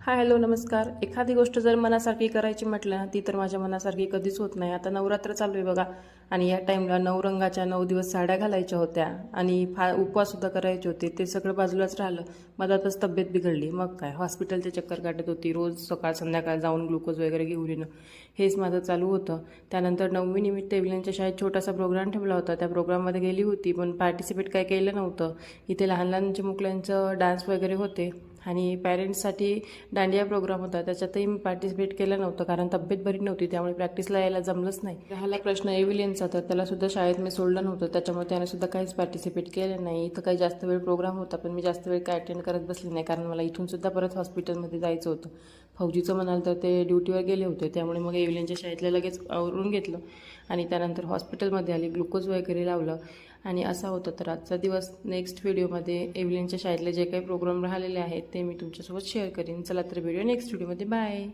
Hi hello नमस्कार. एखादी गोष्ट जर मनासारखी करायची म्हटलं ना ती तर माझ्या मनासारखी कधीच होत नाही. आता नवरात्र चालू आहे बघा. आणि या टाईमला नऊ रंगाच्या नऊ दिवस साड्या घालायच्या होत्या. आणि फा उपवाससुद्धा करायचे होते. ते सगळं बाजूलाच राहिलं. मधातच तब्येत बिघडली. मग काय? हॉस्पिटलचे चक्कर काढत होती. रोज सकाळ संध्याकाळ जाऊन ग्लुकोज वगैरे घेऊन येणं. हेच माझं चालू होतं. त्यानंतर नववी निमित्त एवल्यांच्या शाळेत छोटासा प्रोग्राम ठेवला होता. त्या प्रोग्राममध्ये गेली होती पण पार्टिसिपेट काय केलं नव्हतं. इथे लहान लहान चिमुकल्यांचं डान्स वगैरे होते. आणि पॅरेंट्ससाठी दांडिया प्रोग्राम होता. त्याच्यातही मी पार्टिसिपेट केलं नव्हतं कारण तब्येत बरी नव्हती. त्यामुळे प्रॅक्टिसला यायला जमलंच नाही. राहिला प्रश्न एव्हिलियनचा तर त्याला सुद्धा शाळेत मी सोडलं नव्हतं. त्याच्यामुळे त्याने सुद्धा काहीच पार्टिसिपेट केलं नाही. इथं काही जास्त वेळ प्रोग्राम होता पण मी जास्त वेळ काय अटेंड करत बसली नाही. कारण मला इथून सुद्धा परत हॉस्पिटलमध्ये जायचं होतं. फौजीचं म्हणाल तर ते ड्युटीवर गेले होते. त्यामुळे मग एव्हिलियनच्या शाळेतल्या लगेच आवरून घेतलं. आणि त्यानंतर हॉस्पिटलमध्ये आली. ग्लुकोज वगैरे लावलं. आणि असा होता तर आजचा दिवस. नेक्स्ट व्हिडिओमध्ये एव्हलिनच्या शाळेतले जे काही प्रोग्राम राहिलेले आहेत ते मी तुमच्यासोबत शेअर करीन. चला तर व्हिडिओ नेक्स्ट व्हिडिओमध्ये बाय